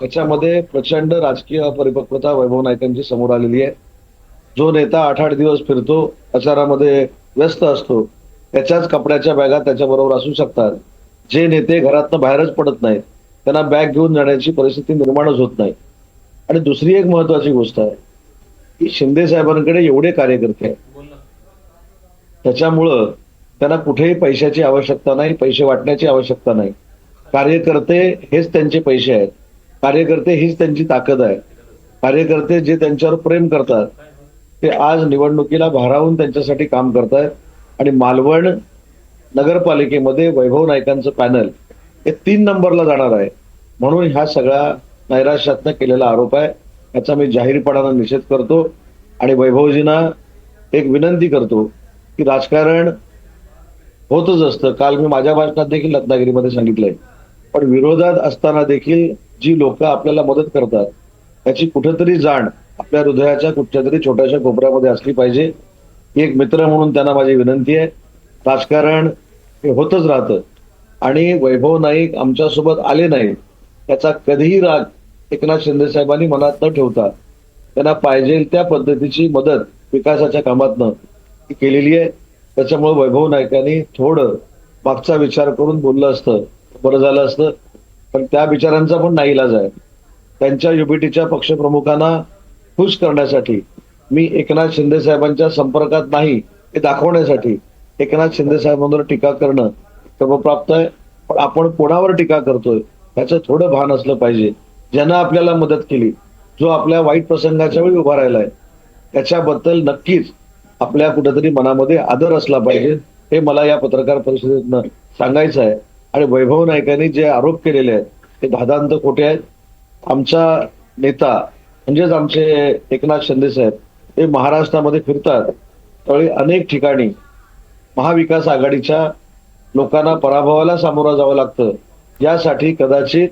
त्याच्यामध्ये प्रचंड राजकीय अपरिपक्वता वैभव नायकांची समोर आलेली आहे. जो नेता आठ आठ दिवस फिरतो प्रचारामध्ये व्यस्त असतो त्याच्याच कपड्याच्या बॅगा त्याच्याबरोबर असू शकतात. जे नेते घरातनं बाहेरच पडत नाहीत त्यांना बॅग घेऊन जाण्याची परिस्थिती निर्माणच होत नाही. आणि दुसरी एक महत्वाची गोष्ट आहे की शिंदे साहेबांकडे एवढे कार्यकर्ते आहेत. त्याच्यामुळं त्यांना कुठेही पैशाची आवश्यकता नाही पैसे वाटण्याची आवश्यकता नाही. कार्यकर्ते हेच त्यांचे पैसे आहेत. कार्यकर्ते हीच त्यांची ताकद आहे. कार्यकर्ते जे त्यांच्यावर प्रेम करतात ते आज निवडणुकीला भारावून त्यांच्यासाठी काम करतायत. आणि मालवण नगरपालिकेमध्ये वैभव नायकांचं पॅनल हे तीन नंबरला जाणार आहे. म्हणून ह्या सगळ्या नैराश्यातनं केलेला आरोप आहे. याचा मी जाहीरपणानं निषेध करतो. आणि वैभवजींना एक विनंती करतो की राजकारण होतच असतं. काल मी माझ्या भाषणात देखील रत्नागिरीमध्ये सांगितलंय. पण विरोधात असताना देखील जी लोक आपल्याला मदत करतात त्याची कुठेतरी जाण आपल्या हृदयाच्या कुठच्या तरी छोट्याशा कोपऱ्यामध्ये असली पाहिजे. एक मित्र म्हणून त्यांना माझी विनंती आहे. राजकारण हे होतच राहतं. आणि वैभव नाईक आमच्यासोबत आले नाही त्याचा कधीही राग एकनाथ शिंदे साहेबांनी मनात न ठेवता त्यांना पाहिजे त्या पद्धतीची मदत विकासाच्या कामातनं केलेली आहे. त्याच्यामुळे वैभव नायकांनी थोडं मागचा विचार करून बोललं असतं बरं झालं असतं. पण त्या बिचारांचा पण नाईलाज आहे. त्यांच्या युबीटीच्या पक्षप्रमुखांना खुश करण्यासाठी मी एकनाथ शिंदे साहेबांच्या संपर्कात नाही हे दाखवण्यासाठी एकनाथ शिंदे साहेबांवर टीका करणं क्रमप्राप्त आहे. पण आपण कोणावर टीका करतोय ह्याचं थोडं भान असलं पाहिजे. ज्यानं आपल्याला मदत केली जो आपल्या वाईट प्रसंगाच्या वेळी उभा राहिलाय त्याच्याबद्दल नक्कीच आपल्या कुठेतरी मनामध्ये आदर असला पाहिजे. हे मला या पत्रकार परिषदेतनं सांगायचं आहे. आणि वैभव नाईकांनी जे आरोप केलेले आहेत ते धादांत खोटे आहेत. आमचा नेता म्हणजेच आमचे एकनाथ शिंदे साहेब हे महाराष्ट्रामध्ये फिरतात. त्यावेळी अनेक ठिकाणी महाविकास आघाडीच्या लोकांना पराभवाला सामोरं जावं लागतं. यासाठी कदाचित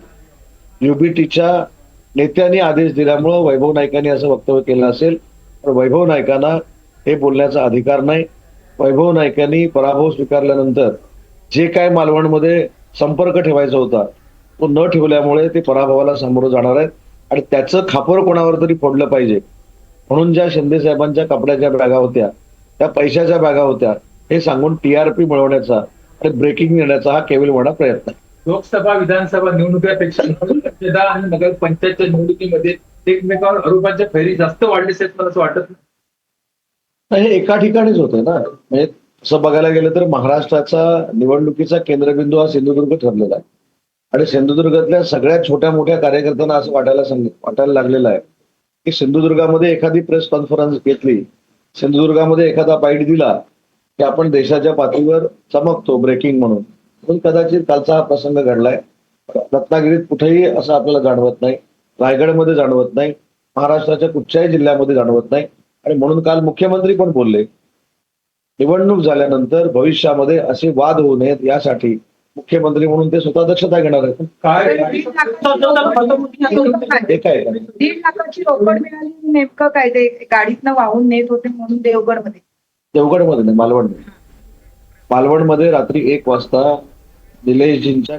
युबीटीच्या नेत्यांनी आदेश दिल्यामुळं वैभव नाईकांनी असं वक्तव्य केलं असेल पण वैभव नाईकांना हे बोलण्याचा अधिकार नाही. वैभव नाईकांनी पराभव स्वीकारल्यानंतर जे काय मालवणमध्ये संपर्क ठेवायचा होता तो न ठेवल्यामुळे ते पराभवाला सामोरं जाणार आहेत. आणि त्याचं खापर कोणावर तरी फोडलं पाहिजे. म्हणून ज्या शिंदे साहेबांच्या कपड्याच्या बॅगा होत्या त्या पैशाच्या बॅगा होत्या हे सांगून टीआरपी मिळवण्याचा आणि ब्रेकिंग देण्याचा हा केवळ प्रयत्न आहे. लोकसभा विधानसभा निवडणुकीपेक्षा नगरपरिषदा आणि नगरपंचायतच्या निवडणुकीमध्ये एकमेकावर आरोपांच्या फैरी जास्त वाढले असं वाटत नाही. नाही, हे एका ठिकाणीच होते ना. म्हणजे तसं बघायला गेलं तर महाराष्ट्राचा निवडणुकीचा केंद्रबिंदू हा सिंधुदुर्ग ठरलेला आहे. आणि सिंधुदुर्गातल्या सगळ्यात छोट्या मोठ्या कार्यकर्त्यांना असं वाटायला सांग वाटायला लागलेलं आहे की सिंधुदुर्गामध्ये एखादी प्रेस कॉन्फरन्स घेतली सिंधुदुर्गामध्ये एखादा बाईट दिला की आपण देशाच्या पातळीवर चमकतो ब्रेकिंग म्हणून. पण कदाचित कालचा हा प्रसंग घडलाय. रत्नागिरीत कुठेही असं आपल्याला जाणवत नाही. रायगडमध्ये जाणवत नाही. महाराष्ट्राच्या कुठच्याही जिल्ह्यामध्ये जाणवत नाही. आणि म्हणून काल मुख्यमंत्री पण बोलले निवडणूक झाल्यानंतर भविष्यामध्ये असे वाद होऊ नयेत यासाठी मुख्यमंत्री म्हणून ते स्वतः दक्षता घेणार आहेत. काय? हे काय आहे? दीड लाखाची रोकड मिळाली नेमकं काय ते गाडीतनं वाहून नेत होते म्हणून देवगडमध्ये देवगडमध्ये नाही मालवणमध्ये. मालवणमध्ये रात्री एक वाजता निलेशजींच्या